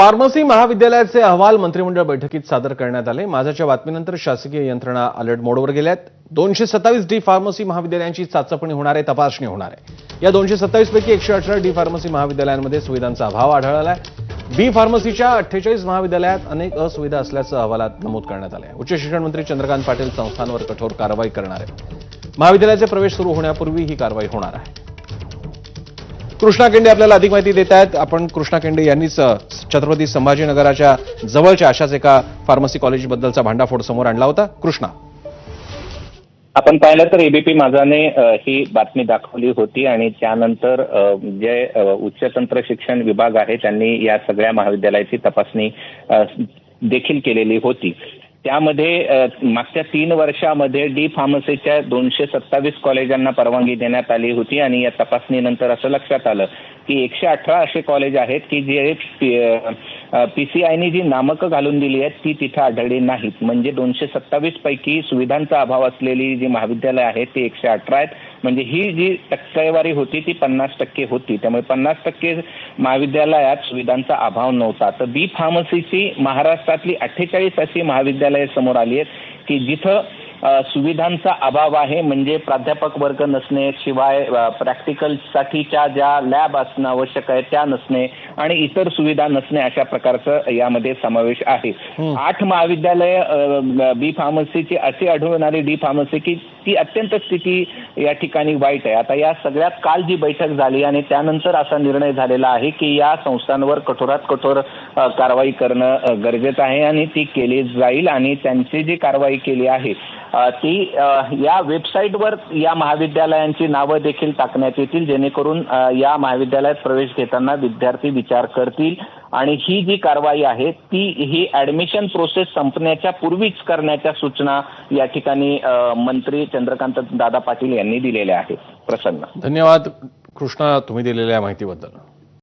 Pharmacy महाविद्यालयाचे अहवाल मंत्रिमंडळ बैठकीत सादर करण्यात आले. माझ्याच्या बातमीनंतर शासकीय यंत्रणा अलर्ट मोडवर गेल्यात. दोनशे सत्तावीस डी फार्मसी महाविद्यालयांची चाचपणी होणार आहे तपासणी होणार आहे. या दोनशे सत्तावीस पैकी एकशे अठरा डी फार्मसी महाविद्यालयांमध्ये सुविधांचा अभाव आढळला आहे बी फार्मसीच्या अठ्ठेचाळीस महाविद्यालयात अनेक असुविधा असल्याचं अहवालात नमूद करण्यात आलं आहे उच्च शिक्षण मंत्री चंद्रकांत पाटील संस्थांवर कठोर कारवाई करणार आहे महाविद्यालयाचे प्रवेश सुरू होण्यापूर्वी ही कारवाई होणार आहे. कृष्णा केंडे आपल्याला अधिक माहिती देत आहेत. आपण कृष्णा केंडे यांनीच छत्रपती संभाजीनगराच्या जवळच्या अशाच एका फार्मसी कॉलेजबद्दलचा भांडाफोड समोर आणला होता. कृष्णा. आपण पाहिलं तर एबीपी माझाने ही बातमी दाखवली होती आणि त्यानंतर जे उच्च तंत्र शिक्षण विभाग आहे त्यांनी या सगळ्या महाविद्यालयाची तपासणी देखील केलेली होती. त्यामध्ये मागच्या तीन वर्षामध्ये डी फार्मसीच्या दोनशे सत्तावीस कॉलेजांना परवानगी देण्यात आली होती आणि या तपासणीनंतर असं लक्षात आलं की एकशे अठरा असे कॉलेज आहेत की जे पीसीआयने जी नामकं घालून दिली आहेत ती तिथं आढळली नाहीत. म्हणजे दोनशे सत्तावीस पैकी सुविधांचा अभाव असलेली जी महाविद्यालय आहेत ती एकशे अठरा आहेत. म्हणजे ही जी टक्केवारी होती ती पन्नास टक्के होती. त्यामुळे पन्नास टक्के महाविद्यालयात सुविधांचा अभाव नव्हता. तर बी फार्मसीची महाराष्ट्रातली अठ्ठेचाळीस अशी महाविद्यालये समोर आली आहेत की जिथं सुविधांचा अभाव आहे. म्हणजे प्राध्यापक वर्ग नसणे शिवाय प्रॅक्टिकलसाठीच्या ज्या लॅब असणं आवश्यक आहे त्या नसणे आणि इतर सुविधा नसणे अशा प्रकारचं यामध्ये समावेश आहे. आठ महाविद्यालय बी फार्मसीची अशी आढळून आली. डी फार्मसी की ती अत्यंत स्थिती या ठिकाणी वाईट आहे. आता या सगळ्यात काल जी बैठक झाली आणि त्यानंतर असा निर्णय झालेला आहे की या संस्थांवर कठोरात कठोर कारवाई करणं गरजेचं आहे आणि ती केली जाईल आणि त्यांची जी कारवाई केली आहे ती या वेबसाईटवर या महाविद्यालयांची नावं देखील टाकण्यात येतील जेणेकरून या महाविद्यालयात प्रवेश घेताना विद्यार्थी विचार करतील. आणि ही जी कारवाई आहे ती ही ऍडमिशन प्रोसेस संपण्याच्या पूर्वीच करण्याच्या सूचना या ठिकाणी मंत्री चंद्रकांत दादा पाटील यांनी दिलेल्या आहेत. प्रसन्न. धन्यवाद. कृष्णा तुम्ही दिलेल्या माहितीबद्दल.